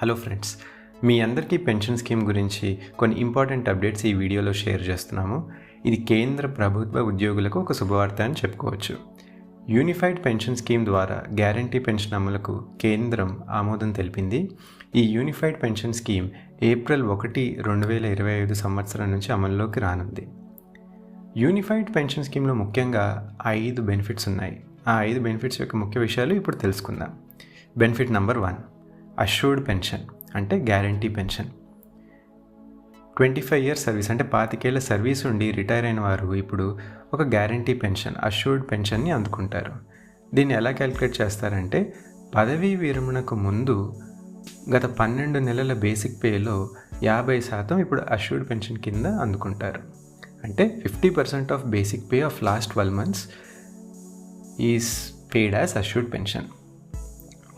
Hello friends మీ అందరికీ pension scheme గురించి కొన్ని ఇంపార్టెంట్ అప్డేట్స్ ఈ వీడియోలో షేర్ చేస్తున్నాము. ఇది కేంద్ర ప్రభుత్వ ఉద్యోగులకు ఒక శుభవార్త అని చెప్పుకోవచ్చు. యూనిఫైడ్ పెన్షన్ స్కీమ్ ద్వారా గ్యారంటీ పెన్షన్ అమలుకు కేంద్రం ఆమోదం తెలిపింది. ఈ యూనిఫైడ్ పెన్షన్ స్కీమ్ ఏప్రిల్ ఒకటి రెండు వేల ఇరవై ఐదు సంవత్సరం నుంచి అమల్లోకి రానుంది. యూనిఫైడ్ పెన్షన్ స్కీమ్లో ముఖ్యంగా ఐదు బెనిఫిట్స్ ఉన్నాయి. ఆ ఐదు బెనిఫిట్స్ యొక్క ముఖ్య విషయాలు ఇప్పుడు తెలుసుకుందాం. Benefit number one assured pension అంటే guarantee pension twenty five years service అంటే పాతికేళ్ళ సర్వీస్ ఉండి రిటైర్ అయిన వారు ఇప్పుడు ఒక గ్యారంటీ పెన్షన్ అష్యూర్డ్ పెన్షన్ని అందుకుంటారు. దీన్ని ఎలా క్యాలిక్యులేట్ చేస్తారంటే పదవీ విరమణకు ముందు గత పన్నెండు నెలల బేసిక్ పేలో యాభై శాతం ఇప్పుడు అష్యూర్డ్ పెన్షన్ కింద అందుకుంటారు. అంటే fifty percent of basic pay of last twelve months is paid as assured pension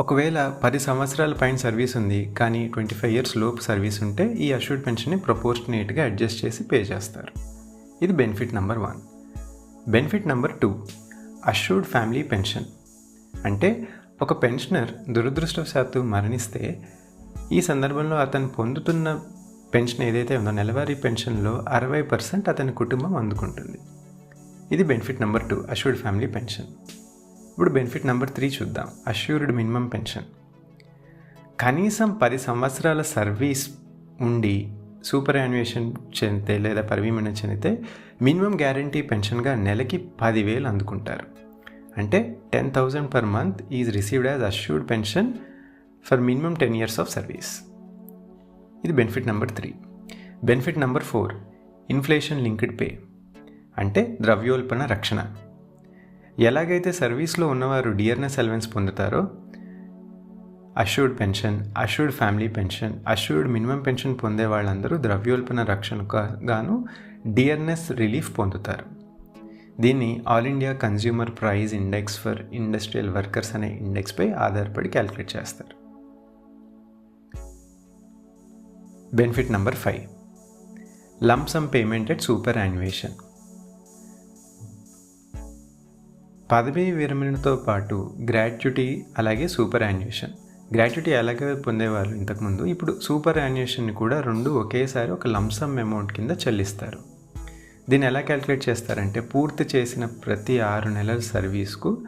ఒకవేళ పది సంవత్సరాల పైన సర్వీస్ ఉంది కానీ ట్వంటీ ఫైవ్ ఇయర్స్ లోపు సర్వీస్ ఉంటే ఈ అష్యూర్డ్ పెన్షన్ని ప్రపోర్షనేట్గా అడ్జస్ట్ చేసి పే చేస్తారు. ఇది benefit number one. Benefit number two. Assured family pension. అంటే ఒక పెన్షనర్ దురదృష్టవశాత్తు మరణిస్తే ఈ సందర్భంలో అతను పొందుతున్న పెన్షన్ ఏదైతే ఉందో నెలవారీ పెన్షన్లో అరవై పర్సెంట్ అతని కుటుంబం అందుకుంటుంది. ఇది benefit number two assured family pension. ఇప్పుడు బెనిఫిట్ నెంబర్ త్రీ చూద్దాం. అష్యూర్డ్ మినిమం పెన్షన్ కనీసం పది సంవత్సరాల సర్వీస్ ఉండి సూపర్ యాన్యుయేషన్ చెందితే లేదా పరివీమణ చెందితే మినిమం గ్యారంటీ పెన్షన్గా నెలకి పదివేలు అందుకుంటారు. అంటే ten thousand per month is received as assured pension for minimum ten years of service ఇది benefit number three benefit number four inflation linked pay అంటే ద్రవ్యోల్పణ రక్షణ. ఎలాగైతే సర్వీస్లో ఉన్నవారు dearness allowance పొందుతారో assured pension assured family pension assured minimum pension పొందే వాళ్ళందరూ ద్రవ్యోల్పన రక్షణకు గాను డియర్నెస్ రిలీఫ్ పొందుతారు. దీన్ని all India consumer price index for industrial workers అనే ఇండెక్స్పై ఆధారపడి క్యాలిక్యులేట్ చేస్తారు. Benefit number five lump sum payment at superannuation పదవీ విరమణతో పాటు గ్రాట్యుటీ అలాగే సూపర్ యాన్యుయేషన్. గ్రాట్యుటీ ఎలాగే పొందేవాళ్ళు ఇంతకుముందు? ఇప్పుడు సూపర్ యాన్యుయేషన్ని కూడా రెండు ఒకేసారి ఒక లంసమ్ అమౌంట్ కింద చెల్లిస్తారు. దీన్ని ఎలా క్యాలిక్యులేట్ చేస్తారంటే పూర్తి చేసిన ప్రతి ఆరు నెలల సర్వీస్కు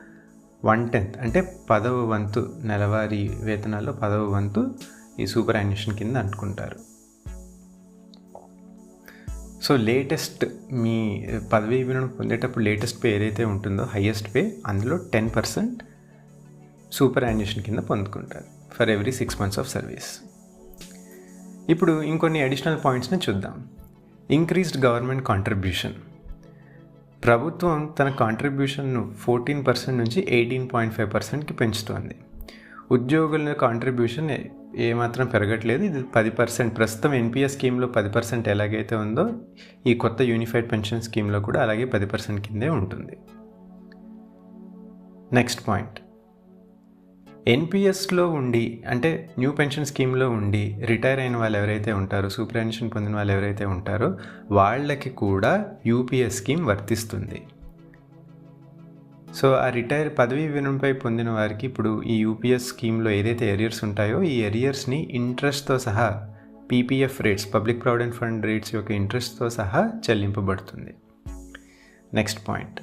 వన్ టెన్త్ అంటే పదవ వంతు నెలవారీ వేతనాల్లో పదవ వంతు ఈ సూపర్ యాన్యుయేషన్ కింద అనుకుంటారు. సో లేటెస్ట్ మీ పదవీ విరమణ పొందేటప్పుడు లేటెస్ట్ పే ఏదైతే ఉంటుందో హయ్యెస్ట్ పే అందులో టెన్ పర్సెంట్ సూపర్ యాన్యుషన్ కింద పొందుకుంటారు for every six months of service. ఇప్పుడు ఇంకొన్ని అడిషనల్ పాయింట్స్ని చూద్దాం. Increased government contribution. ప్రభుత్వం తన కాంట్రిబ్యూషన్ను ఫోర్టీన్ పర్సెంట్ నుంచి ఎయిటీన్ పాయింట్ ఫైవ్ పర్సెంట్కి పెంచుతోంది. ఉద్యోగుల కాంట్రిబ్యూషన్ ఏమాత్రం పెరగట్లేదు. ఇది పది పర్సెంట్ ప్రస్తుతం ఎన్పిఎస్ స్కీమ్లో పది పర్సెంట్ ఎలాగైతే ఉందో ఈ కొత్త యూనిఫైడ్ పెన్షన్ స్కీమ్లో కూడా అలాగే పది పర్సెంట్ కిందే ఉంటుంది. నెక్స్ట్ పాయింట్ ఎన్పిఎస్లో ఉండి అంటే న్యూ పెన్షన్ స్కీమ్లో ఉండి రిటైర్ అయిన వాళ్ళు ఎవరైతే ఉంటారో సూపర్ పెన్షన్ పొందిన వాళ్ళు ఎవరైతే ఉంటారో వాళ్ళకి కూడా యూపీఎస్ స్కీమ్ వర్తిస్తుంది. సో ఆ రిటైర్ పదవీ విరమణపై పొందిన వారికి ఇప్పుడు ఈ యూపీఎస్ స్కీమ్లో ఏదైతే ఎరియర్స్ ఉంటాయో ఈ ఎరియర్స్ని ఇంట్రెస్ట్తో సహా PPF rates public provident fund rates యొక్క ఇంట్రెస్ట్తో సహా చెల్లింపబడుతుంది. Next point.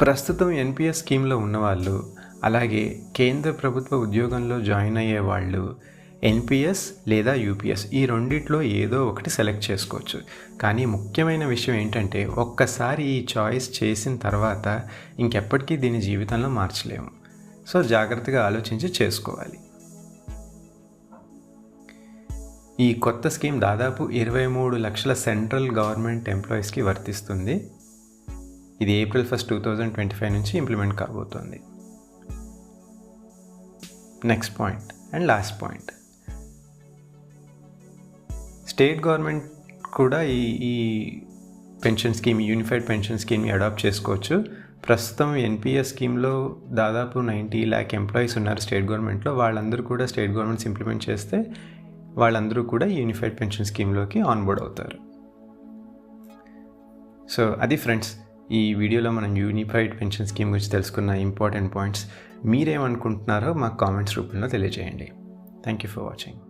ప్రస్తుతం ఎన్పిఎస్ స్కీమ్లో ఉన్నవాళ్ళు అలాగే కేంద్ర ప్రభుత్వ ఉద్యోగంలో జాయిన్ అయ్యే వాళ్ళు ఎన్పిఎస్ లేదా యూపీఎస్ ఈ రెండిట్లో ఏదో ఒకటి సెలెక్ట్ చేసుకోవచ్చు. కానీ ముఖ్యమైన విషయం ఏంటంటే ఒక్కసారి ఈ చాయిస్ చేసిన తర్వాత ఇంకెప్పటికీ దీని జీవితంలో మార్చలేము. సో జాగ్రత్తగా ఆలోచించి చేసుకోవాలి. ఈ కొత్త స్కీమ్ దాదాపు ఇరవై మూడు లక్షల సెంట్రల్ గవర్నమెంట్ ఎంప్లాయీస్కి వర్తిస్తుంది. ఇది April first two thousand twenty five నుంచి ఇంప్లిమెంట్ కాబోతోంది. Next point and last point. State government కూడా ఈ ఈ పెన్షన్ స్కీమ్ యూనిఫైడ్ పెన్షన్ స్కీమ్ని అడాప్ట్ చేసుకోవచ్చు. ప్రస్తుతం ఎన్పిఎస్ స్కీమ్లో దాదాపు నైంటీ ల్యాక్ ఎంప్లాయీస్ ఉన్నారు స్టేట్ గవర్నమెంట్లో. వాళ్ళందరూ కూడా స్టేట్ గవర్నమెంట్స్ ఇంప్లిమెంట్ చేస్తే వాళ్ళందరూ కూడా యూనిఫైడ్ పెన్షన్ స్కీమ్లోకి ఆన్బోర్డ్ అవుతారు. సో అది ఫ్రెండ్స్ ఈ వీడియోలో మనం యూనిఫైడ్ పెన్షన్ స్కీమ్ గురించి తెలుసుకున్న ఇంపార్టెంట్ పాయింట్స్ మీరేమనుకుంటున్నారో మాకు కామెంట్స్ రూపంలో తెలియజేయండి. Thank you for watching